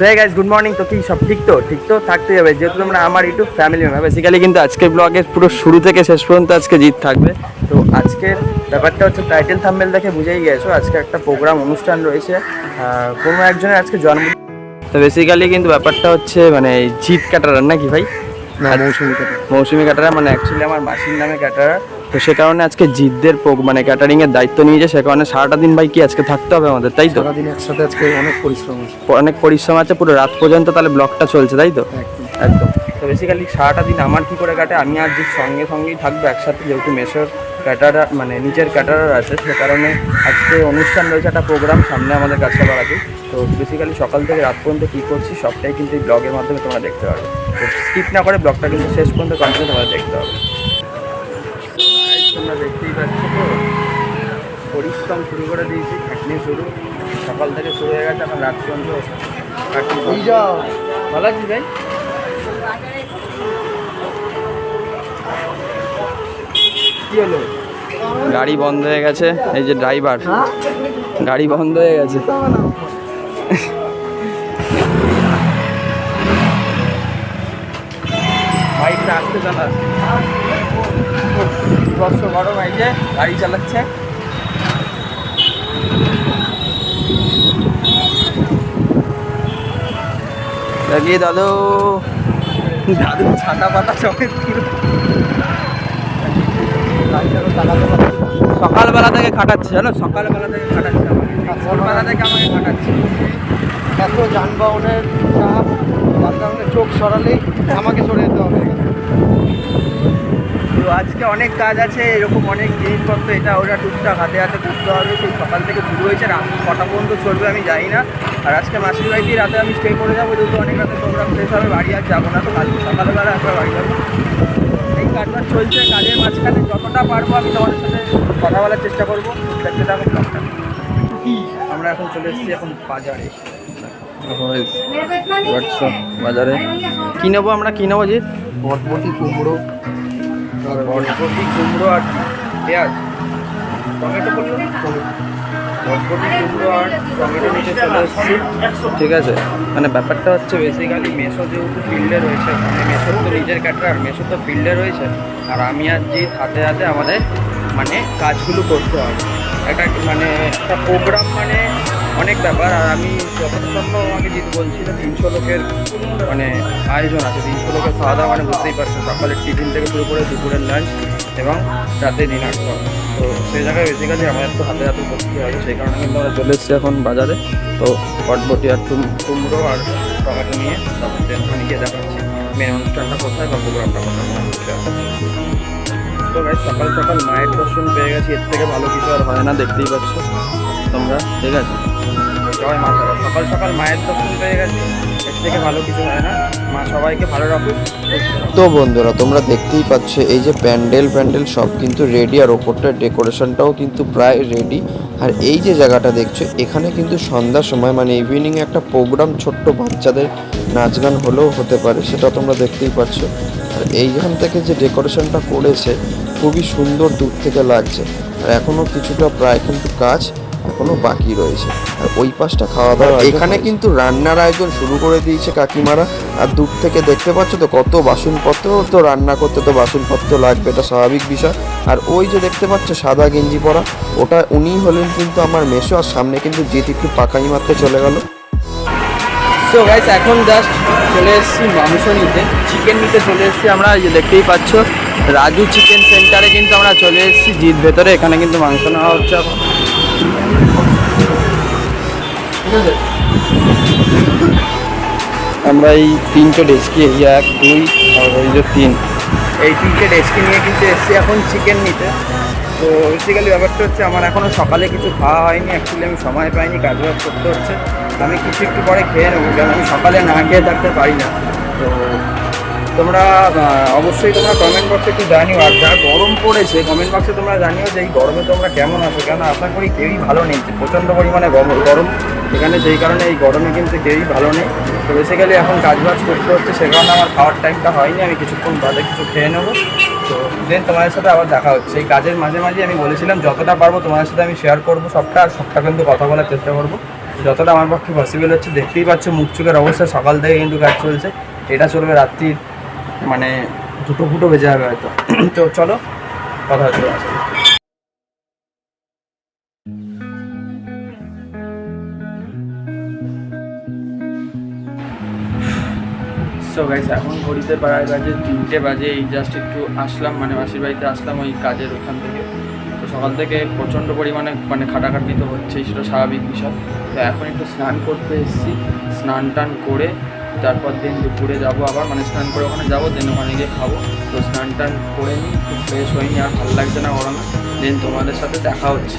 So guys good morning তো কি সব ঠিক তো? ঠিক তো? থাকতে যাবে যেহেতু তোমরা আমার ইউটিউব ফ্যামিলি মেম্বার বেসিক্যালি কিন্তু আজকের ব্লগের পুরো শুরু থেকে শেষ পর্যন্ত আজকে জিত থাকবে। তো আজকের ব্যাপারটা হচ্ছে টাইটেল থাম্বেল দেখে বুঝেই গেছো আজকে একটা প্রোগ্রাম অনুষ্ঠান রয়েছে। কোনো একজনের আজকে জন্মদিন তো বেসিক্যালি কিন্তু ব্যাপারটা হচ্ছে মানে জিত ক্যাটারার নাকি ভাই? মৌসুমি কাটা মৌসুমি ক্যাটারার মানে অ্যাকচুয়ালি আমার মাসির নামে ক্যাটারার তো সে কারণে আজকে জিতদের মানে ক্যাটারিং এর দায়িত্ব নিয়েছে সে কারণে সারাটা দিন ভাই কি আজকে থাকতে হবে আমাদের তাই তো? সারাদিন একসাথে আজকে অনেক পরিশ্রম আছে। অনেক পরিশ্রম আছে পুরো রাত পর্যন্ত তাহলে ব্লগটা চলছে তাই তো? একদম। তো বেসিক্যালি সারাটা দিন আমার কি করে কাটে আমি আর যে সঙ্গে সঙ্গেই থাকব একসাথে যেহেতু মেসোর ক্যাটারার মানে নিচের ক্যাটারার আছে সে কারণে আজকে অনুষ্ঠান রয়েছে একটা প্রোগ্রাম সামনে আমাদের কাছে বাড়াতে তো বেসিক্যালি সকাল থেকে রাত পর্যন্ত কী করছি সবটাই কিন্তু এই ব্লগের মাধ্যমে তোমরা দেখতে পারবে। তো স্কিপ না করে ব্লগটা কিন্তু শেষ পর্যন্ত কন্টিনিউ তোমরা দেখতে হবে। তোমরা দেখতেই পাচ্ছ তো। পরিশ্রম শুরু করে দিয়েছি খাটনি শুরু। সকাল থেকে শুরু হয়ে গেছে এখন রাত পর্যন্ত খাটনি যাও। ভালো আছিস ভাই? কি হলো? গাড়ি বন্ধ হয়ে গেছে এই যে ড্রাইভার গাড়ি বন্ধ হয়ে গেছে। গরম এই যে গাড়ি চালাচ্ছে। দেখি দাদু দাদু, ছাতা পাতা সমেত সকালবেলা থেকে খাটাচ্ছে, জানো? সকালবেলা থেকে খাটাচ্ছে। ভোরবেলা থেকে আমাকে খাটাচ্ছে। এত যানবাহনের চাপ কারণে চোখ সরালেই আমাকে সরে যেতে হবে। আজকে অনেক কাজ আছে এরকম অনেক জিনিসপত্র এটা ওরা টুকটাক হাতে হাতে করতে হবে। সেই সকাল থেকে শুরু হয়েছে রাত কটা পর্যন্ত চলবে আমি জানি না। আর আজকে মাসির বাড়িতেই রাতে আমি স্টে করে যাব যেহেতু অনেক রাতে প্রোগ্রাম শেষ হবে বাড়ি আর যাব না তো কালকে সকালবেলা একবার বাড়ি যাব। এই কাজবাজ চলছে কাজের মাঝখানে যতটা পারব আমি তোমাদের সাথে কথা বলার চেষ্টা করব। দেখতে থাকো ব্লগটা। আমরা এখন চলে এসেছি এখন বাজারে। বাজারে? কি নেব আমরা? কি নেব যে? বটবটি কুমড়ো। বরবটি কুমড়ো আর পেঁয়াজ। টমেটো বলল বরবটি কুমড়ো আর টমেটো নিতে চলে এসেছি। ঠিক আছে? মানে ব্যাপারটা হচ্ছে বেসিক্যালি মেশো যেহেতু ফিল্ডে রয়েছে মানে মেশোর তো নিজের ক্যাটার মেশো তো ফিল্ডে রয়েছে। আর আমি আর জিৎ হাতে হাতে আমাদের মানে কাজগুলো করতে হবে। একটা মানে একটা প্রোগ্রাম মানে অনেক ব্যাপার, আর আমি সম্ভব আমাকে জিৎ বলছিল তিনশো লোকের মানে আয়োজন আছে, তিনশো লোকের খাওয়া দাওয়া মানে বুঝতেই পারছ সকালের টিফিন থেকে শুরু করে দুপুরের লাঞ্চ এবং রাতে ডিনার খাওয়া তো সেই জায়গায় বেসিক্যালি আমাদের তো হাতে হাতে করতে হবে সেই কারণে কিন্তু আমরা চলে এসেছি এখন বাজারে তো পটবটি আর কুম- কুমড়ো আর টমেটো নিয়ে, তারপর টেনশনে গিয়ে দেখাচ্ছি মেন অনুষ্ঠানটা কোথায় বা প্রোগ্রামটা কোথায়। তো সকাল সকাল মায়ের দর্শন পেয়ে গেছি। এর থেকে ভালো কিছু আর হয় না, দেখতেই পাচ্ছ তোমরা, ঠিক আছে? জয় মা তারা। সকাল সকাল মায়ের দর্শন পেয়ে গেছি তো বন্ধুরা, তোমরা দেখতেই পাচ্ছ, এই যে প্যান্ডেল প্যান্ডেল সব কিন্তু রেডি আর ওপরটার ডেকোরেশনটাও কিন্তু প্রায় রেডি আর এই যে জায়গাটা দেখছ, এখানে কিন্তু সন্ধ্যার সময় মানে ইভিনিং একটা প্রোগ্রাম ছোট্ট বাচ্চাদের নাচ গান হলেও হতে পারে, সেটা তোমরা দেখতেই পাচ্ছ। আর এইখান থেকে যে ডেকোরেশনটা করেছে খুবই সুন্দর দূর থেকে লাগছে। আর এখনও কিছুটা প্রায় কিন্তু কাজ এখনও বাকি রয়েছে। আর ওই পাশটা খাওয়া দাওয়া এখানে কিন্তু রান্নার আয়োজন শুরু করে দিয়েছে কাকিমারা। আর দূর থেকে দেখতে পাচ্ছ তো কত বাসনপত্র তো রান্না করতে তো বাসনপত্র লাগবে এটা স্বাভাবিক বিষয়। আর ওই যে দেখতে পাচ্ছ সাদা গেঞ্জি পরা ওটা উনিই হলেন কিন্তু আমার মেশো আর সামনে কিন্তু জিত একটু পাকাই মারতে চলে গেল। সো গাইস এখন জাস্ট চলে এসেছি মাংস নিতে চিকেন নিতে চলে এসেছি আমরা, এই যে দেখতেই পাচ্ছ, রাজু চিকেন সেন্টারে কিন্তু আমরা চলে এসেছি জিত ভেতরে, এখানে কিন্তু মাংস নেওয়া হচ্ছে। এখন আমরা এই তিনটে ডেস্কি এক, দুই, আর ওই যে তিন। এই তিনটে ডেস্কি নিয়ে কিন্তু এসেছি এখন চিকেন নিতে। তো বেসিক্যালি ব্যাপারটা হচ্ছে, আমার এখনও সকালে কিছু খাওয়া হয়নি অ্যাকচুয়ালি আমি সময় পাইনি কাজ বাজ করতে হচ্ছে। আমি কিছু একটু পরে খেয়ে নেব, কারণ আমি সকালে না খেয়ে থাকতে পারি না। তো তোমরা অবশ্যই তোমরা কমেন্ট বক্সে একটু জানিও, আর যা গরম পড়েছে কমেন্ট বক্সে তোমরা জানিও যে এই গরমে তোমরা কেমন আছো কেন আশা করি কেউই ভালো নেই প্রচণ্ড পরিমাণে গরম- এখানে সেই কারণে এই গরমে কিন্তু কেউই ভালো নেই। তো বেসিক্যালি এখন কাজ বাজ করতে হচ্ছে, সে কারণে আমার খাওয়ার টাইমটা হয়নি, আমি কিছুক্ষণ বাদে কিছু খেয়ে নেব। তো দেন তোমাদের সাথে আবার দেখা হচ্ছে। এই কাজের মাঝে মাঝে আমি বলেছিলাম, যতটা পারব তোমাদের সাথে আমি শেয়ার করব সবটা, আর সবটা কিন্তু কথা বলার চেষ্টা করব। যতটা আমার পক্ষে পসিবল হচ্ছে, দেখতেই পাচ্ছ মুখ চোখের অবস্থা, সকাল থেকে কিন্তু কাজ চলছে। এটা চলবে রাত্রির মানে দুটো ফুটো বেজে যাবে হয়তো। তো চলো, কথা হচ্ছে সো গাইস এখন ঘড়িতে প্রায় বাজে তিনটে বাজে, এই জাস্ট একটু আসলাম মানে মাসির বাড়িতে আসলাম ওই কাজের ওখান থেকে। সকাল থেকে প্রচণ্ড পরিমাণে মানে খাটাখাটনি তো হচ্ছেই সেটা স্বাভাবিক বিষয়। তো এখন একটু স্নান করতে এসেছি স্নান টান করে তারপর দিন দুপুরে যাব আবার মানে স্নান করে ওখানে যাব দেন ওখানে গিয়ে খাব। তো স্নান টান করে নিই একটু ফ্রেশ হয়নি আর ভালো লাগছে না গরমে দেন তোমাদের সাথে দেখা হচ্ছে।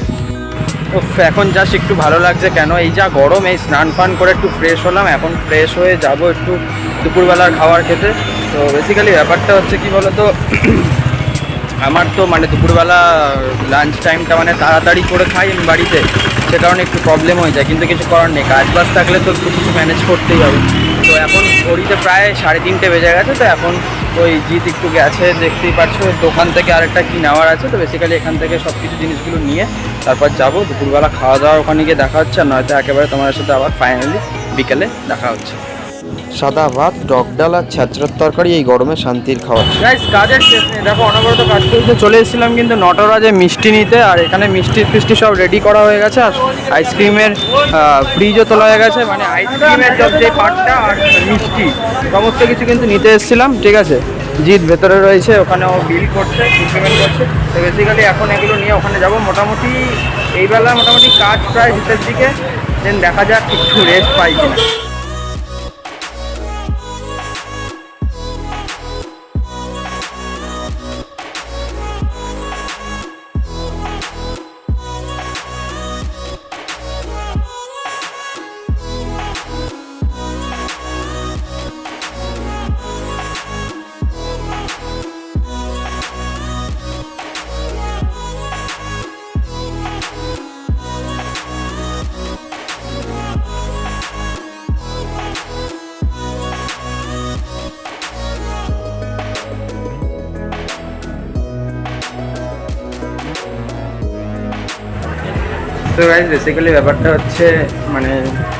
উফ, এখন জাস্ট একটু ভালো লাগছে কেন? এই যা গরম এই স্নান ফান করে একটু ফ্রেশ হলাম এখন ফ্রেশ হয়ে যাব একটু দুপুরবেলার খাবার খেতে তো বেসিক্যালি ব্যাপারটা হচ্ছে কি বলতো আমার তো মানে দুপুরবেলা লাঞ্চ টাইমটা মানে তাড়াতাড়ি করে খাই আমি বাড়িতে। সে কারণে একটু প্রবলেম হয়ে যায়, কিন্তু কিছু করার নেই। কাজ বাজ থাকলে তো একটু কিছু ম্যানেজ করতেই হবে। তো এখন ঘড়িতে প্রায় সাড়ে তিনটে বেজে গেছে, তো এখন ওই জিত একটু গেছে, দেখতেই পাচ্ছ দোকান থেকে আরেকটা কি নেওয়ার আছে, তো বেসিক্যালি এখান থেকে সব কিছু জিনিসগুলো নিয়ে তারপর যাব। দুপুরবেলা খাওয়া দাওয়া ওখানে গিয়ে দেখা হচ্ছে, আর নয়তো একেবারে তোমার সাথে আবার ফাইনালি বিকেলে দেখা হচ্ছে। সাদা ভাত টক ডাল আর ছ্যাঁচড়ার তরকারি, এই গরমে শান্তির খাবার। গাইস কাজের শেষ নেই। দেখো, অনবরত কাজ করতে চলে এসেছিলাম কিন্তু নটরাজে মিষ্টি নিতে, আর এখানে মিষ্টি ফিষ্টি সব রেডি করা হয়ে গেছে, আর আইসক্রিমের ফ্রিজও তোলা হয়ে গেছে মানে আইসক্রিমের যে পার্টটা আর মিষ্টি, সমস্ত কিছু কিন্তু নিতে এসেছিলাম, ঠিক আছে? জিৎ ভেতরে রয়েছে ওখানে ও বিল করছে করছে। তো বেসিক্যালি এখন এগুলো নিয়ে ওখানে যাব। মোটামুটি এইবেলা মোটামুটি কাজ প্রায় ভিতর দিকে দেন দেখা যাক একটু রেস্ট পাই কিনা। গাইজ বেসিক্যালি ব্যাপারটা হচ্ছে মানে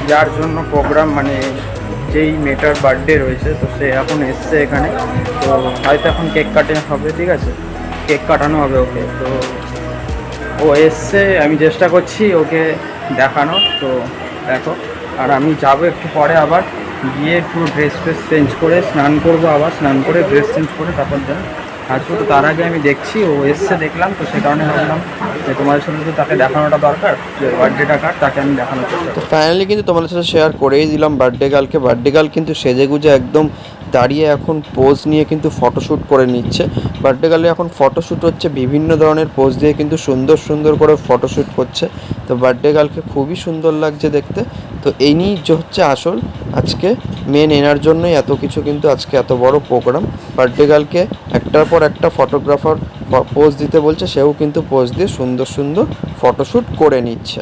যার জন্য প্রোগ্রাম মানে যেই মেয়েটার বার্থডে রয়েছে, তো সে এখন এসছে এখানে। তো হয়তো এখন কেক কাটানো হবে, ঠিক আছে? কেক কাটানো হবে ওকে। তো ও এসছে, আমি চেষ্টা করছি ওকে দেখানো তো দেখো, আর আমি যাব একটু পরে আবার। গিয়ে একটু ড্রেস ফ্রেস চেঞ্জ করে স্নান করব আবার, স্নান করে ড্রেস চেঞ্জ করে তারপর যা আসব তো তার আগে আমি দেখছি ও এসছে দেখলাম তো সে কারণে ভাবলাম যে তোমাদের সাথে তো তাকে দেখানোটা দরকার যে বার্থডেটা কার তাকে আমি দেখানোর চেষ্টা তো ফাইনালি কিন্তু তোমাদের সাথে শেয়ার করেই দিলাম বার্থডে গার্লকে বার্থডে গার্ল কিন্তু সেজে গুজে একদম দাঁড়িয়ে এখন পোজ নিয়ে কিন্তু ফটোশ্যুট করে নিচ্ছে। বার্থডে গার্লে এখন ফটোশ্যুট হচ্ছে, বিভিন্ন ধরনের পোজ দিয়ে কিন্তু সুন্দর সুন্দর করে ফটোশ্যুট করছে। তো বার্থডে গার্লকে খুবই সুন্দর লাগছে দেখতে। তো এই নিয়েই যে হচ্ছে আসল আজকে মেন এনার জন্যই এত কিছু কিন্তু আজকে এত বড় প্রোগ্রাম বার্থডে গার্লকে একটার পর একটা ফটোগ্রাফার পোজ দিতে বলছে, সেও কিন্তু পোজ দিয়ে সুন্দর সুন্দর ফটোশ্যুট করে নিচ্ছে।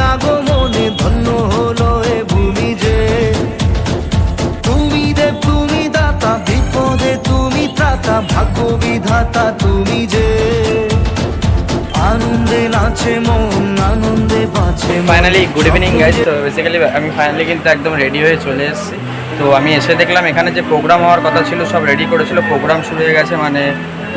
ফাইনালি গুড ইভিনিং গাইজ তো বেসিক্যালি আমি ফাইনালি কিন্তু একদম রেডি হয়ে চলে এসেছি। তো আমি এসে দেখলাম, এখানে যে প্রোগ্রাম হওয়ার কথা ছিল, সব রেডি করেছিল। প্রোগ্রাম শুরু হয়ে গেছে মানে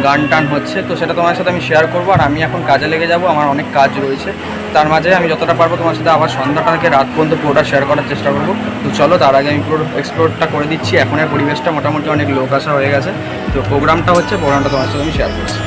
গান টান হচ্ছে। তো সেটা তোমার সাথে আমি শেয়ার করব। আর আমি এখন কাজে লেগে যাব। আমার অনেক কাজ রয়েছে। তার মাঝে আমি যতটা পারব তোমার সাথে আবার সন্ধ্যাটা থেকে রাত পর্যন্ত পুরোটা শেয়ার করার চেষ্টা করব। তো চলো, তার আগে আমি পুরো এক্সপ্লোরটা করে দিচ্ছি। এখনের পরিবেশটা মোটামুটি অনেক লোক আসা হয়ে গেছে। তো প্রোগ্রামটা হচ্ছে প্রোগ্রামটা তোমার সাথে আমি শেয়ার করছি।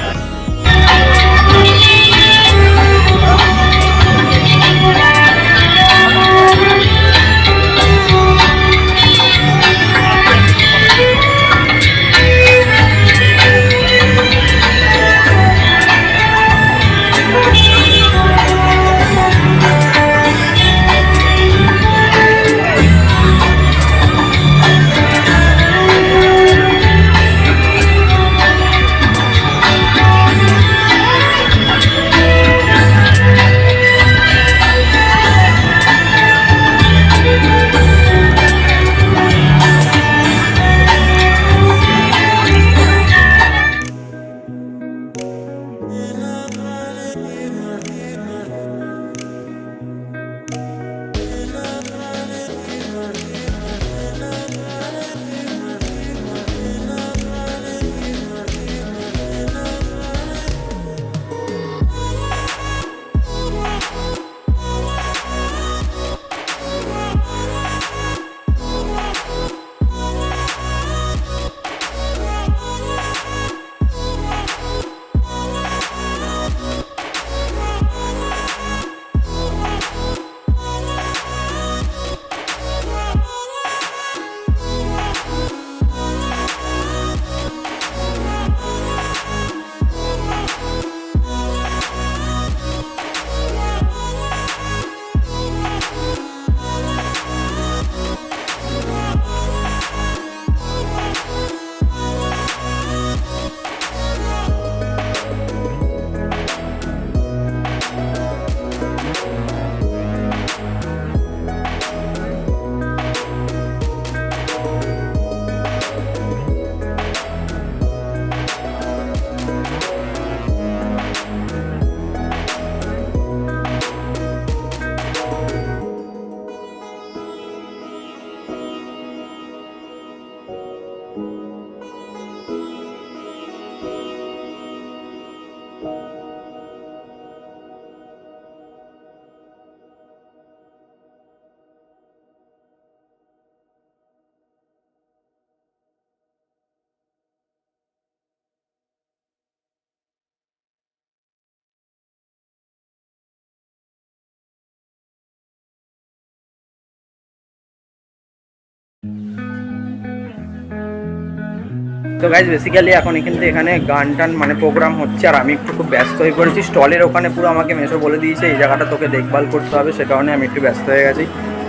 তো গাইজ বেসিক্যালি এখন কিন্তু এখানে গান টান মানে প্রোগ্রাম হচ্ছে, আর আমি একটু খুব ব্যস্ত হয়ে পড়েছি। স্টলের ওখানে পুরো আমাকে মেসো বলে দিয়েছে, এই জায়গাটা তোকে দেখভাল করতে হবে, সে কারণে আমি একটু ব্যস্ত হয়ে গেছি।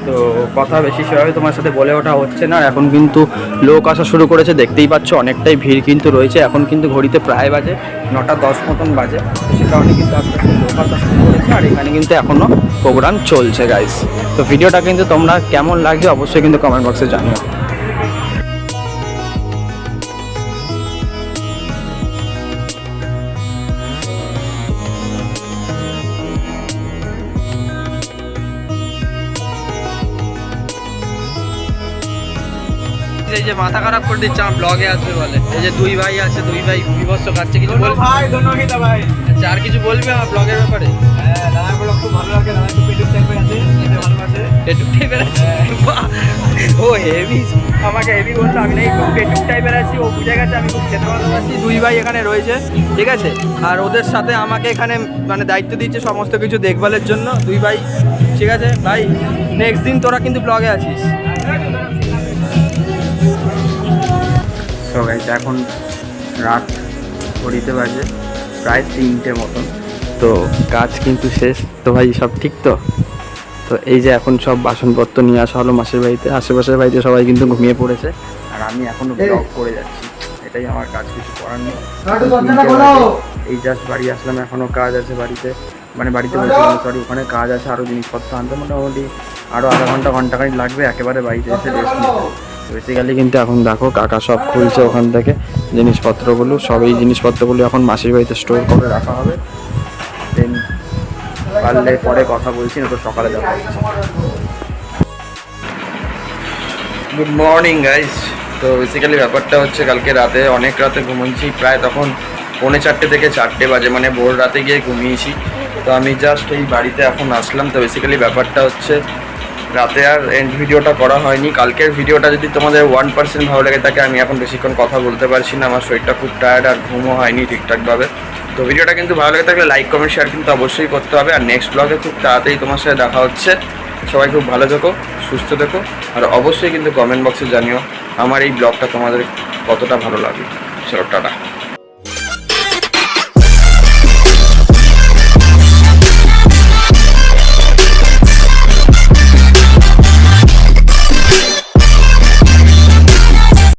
তো কথা বেশি সেভাবে তোমার সাথে বলে ওঠা হচ্ছে না এখন কিন্তু লোক আসা শুরু করেছে, দেখতেই পাচ্ছ অনেকটাই ভিড় কিন্তু রয়েছে। এখন কিন্তু ঘড়িতে প্রায় বাজে, নটা দশ মতন বাজে। সে কারণে কিন্তু আস্তে আস্তে লোক আসা শুরু করেছে, আর এখানে কিন্তু এখনও প্রোগ্রাম চলছে গাইজ তো ভিডিওটা কিন্তু তোমরা কেমন লাগছে, অবশ্যই কিন্তু কমেন্ট বক্সে জানিও। এই যে মাথা খারাপ করে দিচ্ছে আমার ব্লগে আসবে বলে। এই যে দুই ভাই আছে দুই ভাই বিভৎস খাচ্ছে কিছু বল ভাই ধন্যবাদ ভাই। আচ্ছা, আর কিছু বলবে আমার ব্লগের ব্যাপারে? হ্যাঁ দাদা বলো খুব ভালো লাগে দাদা একটু পেটুক টাইপের আছে ভালোবাসে। পেটুক টাইপের আছে? ও হেভি আমাকে হেভি বলল আমি নাকি খুব পেটুক টাইপের আছি ও বুঝে গেছে আমি খুব খেতে ভালোবাসি। দুই ভাই এখানে রয়েছে ঠিক আছে? আর ওদের সাথে আমাকে এখানে মানে দায়িত্ব দিচ্ছে সমস্ত কিছু দেখভালের জন্য দুই ভাই। ঠিক আছে? ভাই নেক্সট দিন তোরা কিন্তু ব্লগে আছিস। সো গাইস এখন রাত ঘড়িতে বাজে প্রায় তিনটে মতন। তো কাজ কিন্তু শেষ। তো ভাই সব ঠিক তো? তো এই যে এখন সব বাসনপত্র নিয়ে আসা হলো মাসির বাড়িতে। আশেপাশের বাড়িতে সবাই কিন্তু ঘুমিয়ে পড়েছে। আর আমি এখনও ব্লগ করে যাচ্ছি। এটাই আমার কাজ কিছু করার নেই। তিনটে এই জাস্ট বাড়ি আসলাম এখনও কাজ আছে বাড়িতে। মানে বাড়িতে সরি ওখানে কাজ আছে আরও জিনিসপত্র আনতে। মোটামুটি আরও আধা ঘণ্টা ঘণ্টা খানিক লাগবে একেবারে বাড়িতে এসে রেস্ট নিতে। বেসিক্যালি কিন্তু এখন দেখো কাকা সব খুলছে ওখান থেকে জিনিসপত্রগুলো, সব এই জিনিসপত্রগুলো এখন মাসির বাড়িতে স্টোর করে রাখা হবে। দেন পারলে পরে কথা বলছি না তো সকালে দেখা হচ্ছে। গুড মর্নিং গাইস তো বেসিক্যালি ব্যাপারটা হচ্ছে কালকে রাতে, অনেক রাতে ঘুমিয়েছি প্রায় তখন পৌনে চারটে থেকে চারটে বাজে মানে ভোর রাতে গিয়ে ঘুমিয়েছি। তো আমি জাস্ট এই বাড়িতে এখন আসলাম। তো বেসিক্যালি ব্যাপারটা হচ্ছে রাতে আর এন্ড ভিডিওটা করা হয়নি। কালকের ভিডিওটা যদি তোমাদের ওয়ান পার্সেন্ট ভালো লাগে থাকে আমি এখন বেশিক্ষণ কথা বলতে পারছি না। আমার শরীরটা খুব টায়ার্ড আর ঘুমও হয়নি ঠিকঠাকভাবে। তো ভিডিওটা কিন্তু ভালো লাগে থাকলে লাইক কমেন্ট শেয়ার কিন্তু অবশ্যই করতে হবে। আর নেক্সট ব্লগে খুব তাড়াতাড়ি তোমার সাথে দেখা হচ্ছে। সবাই খুব ভালো থেকো, সুস্থ থেকো। আর অবশ্যই কিন্তু কমেন্ট বক্সে জানিও, আমার এই ব্লগটা তোমাদের কতটা ভালো লাগে। চলো, টাটা।